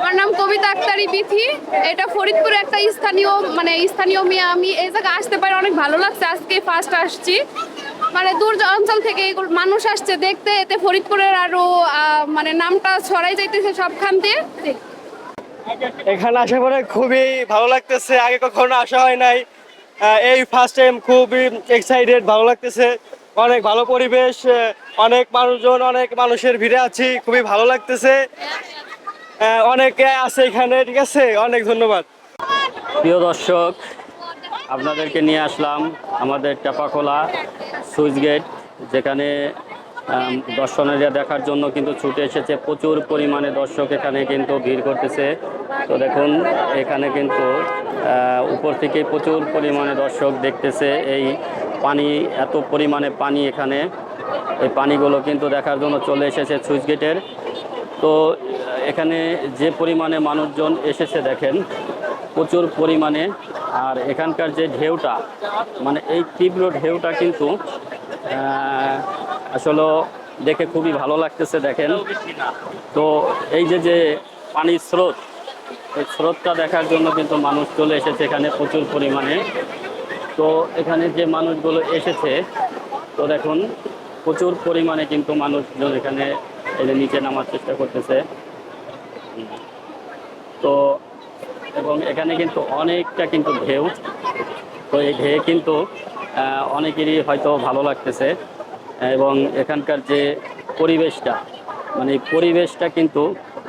আমার নাম কবিতা আক্তারি বিথি। এটা ফরিদপুরে একটা স্থানীয় মানে স্থানীয় মেয়ে। আমি এই জায়গায় আসতে পারি, অনেক ভালো লাগছে। আজকে ফার্স্ট আসছি। মানে দূর অঞ্চল থেকে মানুষ আসছে, দেখতে। এতে ফরিদপুরের আরও মানে নামটা ছড়াই যাইতেছে সবখান দিয়ে এখানে আসা পরে খুবই ভালো লাগতেছে। আগে কখনো আসা হয় নাই। এই ফার্স্ট টাইম খুবই এক্সাইটেড ভালো লাগতেছে। অনেক ভালো পরিবেশ, অনেক মানুষজন, অনেক মানুষের ভিড়ে আছি। খুবই ভালো লাগতেছে। অনেকে আছে এখানে ঠিক আছে? অনেক ধন্যবাদ। প্রিয় দর্শক আপনাদেরকে নিয়ে আসলাম আমাদের টেপাখোলা সুইচ গেট যেখানে আম, দেখার জন্য কিন্তু ছুটে এসেছে। প্রচুর পরিমাণে দর্শক এখানে কিন্তু ভিড় করতেছে। তো দেখুন এখানে কিন্তু উপর থেকে প্রচুর পরিমাণে দর্শক দেখতেছে। এই পানি এত পরিমাণে পানি এখানে। এই পানিগুলো কিন্তু দেখার জন্য চলে এসেছে সুইচ গেটের। তো এখানে যে পরিমাণে মানুষজন এসেছে দেখেন, প্রচুর পরিমাণে। আর এখানকার যে ঢেউটা মানে এই তীব্র ঢেউটা কিন্তু আসলে দেখে খুবই ভালো লাগতেছে দেখেন। তো এই যে যে পানির স্রোত, এই স্রোতটা দেখার জন্য কিন্তু মানুষ চলে এসেছে এখানে প্রচুর পরিমাণে। তো এখানে যে মানুষগুলো এসেছে, তো দেখুন, প্রচুর পরিমাণে কিন্তু মানুষজন এখানে এদের নিচে নামার চেষ্টা করতেছে। তো, এবং এখানে কিন্তু অনেকটা কিন্তু ঢেউ। তো এই ঢেউ কিন্তু অনেকেরই হয়তো ভালো লাগতেছে। এবং এখানকার যে পরিবেশটা মানে পরিবেশটা কিন্তু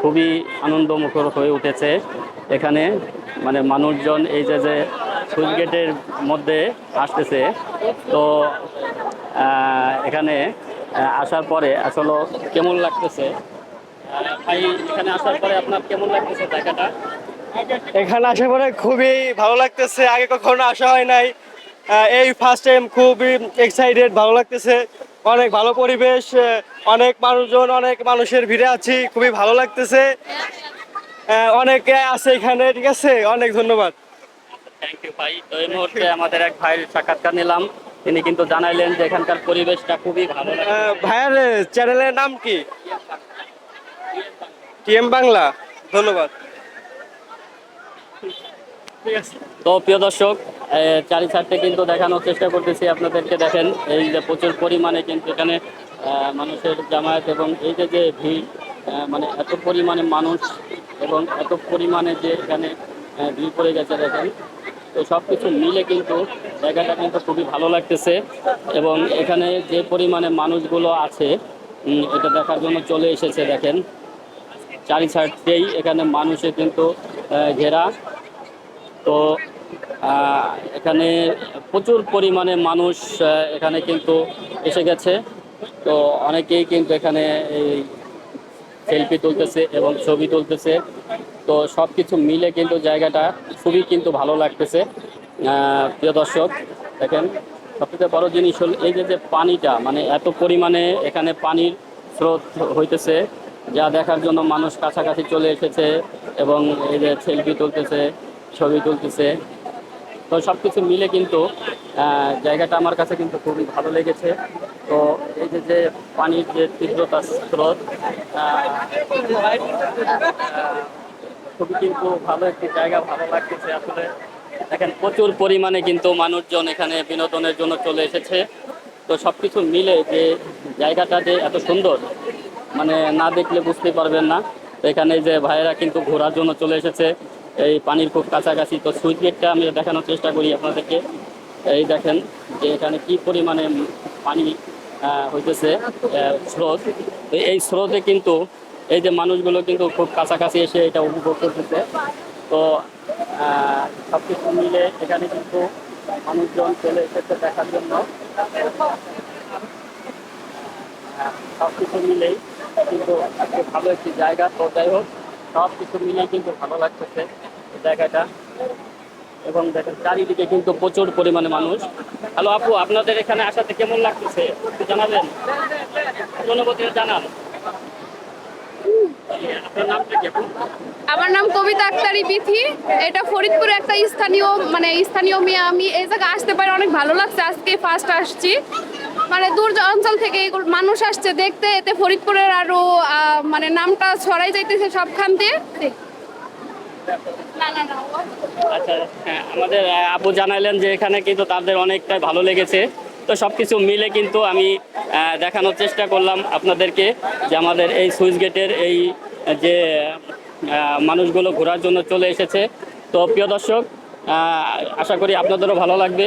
খুবই আনন্দমুখর হয়ে উঠেছে। এখানে মানে মানুষজন এই যে যে সুইচ গেটের মধ্যে আসতেছে, তো এখানে আসার পরে আসলে কেমন লাগতেছে? ভাই এখানে আসার পরে আপনার কেমন লাগতেছে জায়গাটা? এখানে আসা পরে খুবই ভালো লাগতেছে আগে কখনো আসা হয় নাই। এই ফার্স্ট টাইম খুবই এক্সাইটেড ভালো লাগতেছে। অনেক ভালো পরিবেশ অনেক মানুষজন অনেক মানুষের ভিড়ে আছি খুবই ভালো লাগতেছে। অনেকে আছে এখানে ঠিক আছে? অনেক ধন্যবাদ। থ্যাংক ইউ ভাই। তো এই মুহূর্তে আমাদের এক ভাইয়ের সাক্ষাৎকার নিলাম। তিনি কিন্তু জানাইলেন যে এখানকার পরিবেশটা খুবই ভালো ভাইয়ার চ্যানেলের নাম কি? টিএম বাংলা, ধন্যবাদ। তো প্রিয় দর্শক চারি সাইডে কিন্তু দেখানোর চেষ্টা করতেছি আপনাদেরকে দেখেন, এই যে প্রচুর পরিমাণে কিন্তু এখানে মানুষের জামায়াত এবং এই যে যে ভিড় মানে এত পরিমাণে মানুষ এবং এত পরিমাণে যে এখানে ভিড় পড়ে গেছে দেখেন, তো সব কিছু মিলে কিন্তু জায়গাটা কিন্তু খুবই ভালো লাগতেছে এবং এখানে যে পরিমাণে মানুষগুলো আছে এটা দেখার জন্য চলে এসেছে দেখেন। চারি সাইডেই এখানে মানুষে কিন্তু ঘেরা। তো এখানে প্রচুর পরিমাণে মানুষ এখানে কিন্তু এসে গেছে। তো অনেকেই কিন্তু এখানে এই সেলফি তুলতেছে এবং ছবি তুলতেছে। তো সব কিছু মিলে কিন্তু জায়গাটা খুবই কিন্তু ভালো লাগতেছে। প্রিয় দর্শক, দেখেন সবথেকে বড় জিনিস হল এই যে যে পানিটা মানে এত পরিমাণে এখানে পানির স্রোত হইতেছে। যা দেখার জন্য মানুষ কাছাকাছি চলে এসেছে এবং এই যে সেলফি তুলতেছে, ছবি তুলতেছে। তো সব কিছু মিলে কিন্তু জায়গাটা আমার কাছে কিন্তু খুবই ভালো লেগেছে। তো এই যে যে পানির যে তীব্রতা স্রোত খুবই কিন্তু ভালো একটি জায়গা, ভালো লাগতেছে আসলে। দেখেন, প্রচুর পরিমাণে কিন্তু মানুষজন এখানে বিনোদনের জন্য চলে এসেছে। তো সব কিছু মিলে যে জায়গাটা যে এত সুন্দর মানে না দেখলে বুঝতে পারবেন না। এখানে যে ভাইয়েরা কিন্তু ঘোরার জন্য চলে এসেছে। এই পানির খুব কাছাকাছি। তো সুইচ গেটটা আমি দেখানোর চেষ্টা করি আপনাদেরকে। এই দেখেন যে এখানে কি পরিমাণে পানি হইতেছে স্রোত। এই স্রোতে কিন্তু এই যে মানুষগুলো কিন্তু খুব কাছাকাছি এসে এটা উপভোগ করতেছে। তো সব কিছু মিলে এখানে কিন্তু মানুষজন চলে এসেছে দেখার জন্য। সব কিছু মিলেই কিন্তু একটা ভালো একটি জায়গা, তো যাই হোক, সব কিছু মিলেই কিন্তু ভালো লাগতেছে জায়গাটা। এবং দেখেন, চারিদিকে কিন্তু প্রচুর পরিমাণে মানুষ। হ্যালো আপু, আপনাদের এখানে আসাতে কেমন লাগতেছে? একটু জানাবেন? অনুভূতি জানান? আমার নাম কবিতা আক্তারি বিথি। এটা ফরিদপুরে একটা স্থানীয় মানে স্থানীয় মেয়ে। আমি এই জায়গায় আসতে পারি, অনেক ভালো লাগছে। আজকে ফার্স্ট আসছি। মানে দূর অঞ্চল থেকে মানুষ আসছে, দেখতে এতে ফরিদপুরের আরও মানে নামটা ছড়াই যাইতেছে সবখান দিয়ে। আচ্ছা হ্যাঁ আমাদের আপু জানাইলেন যে এখানে কিন্তু তাদের অনেকটাই ভালো লেগেছে। তো সব কিছু মিলে কিন্তু আমি দেখানোর চেষ্টা করলাম আপনাদেরকে যে আমাদের এই সুইচ গেটের এই, যে মানুষগুলো ঘোরার জন্য চলে এসেছে। তো প্রিয় দর্শক আশা করি আপনাদেরও ভালো লাগবে।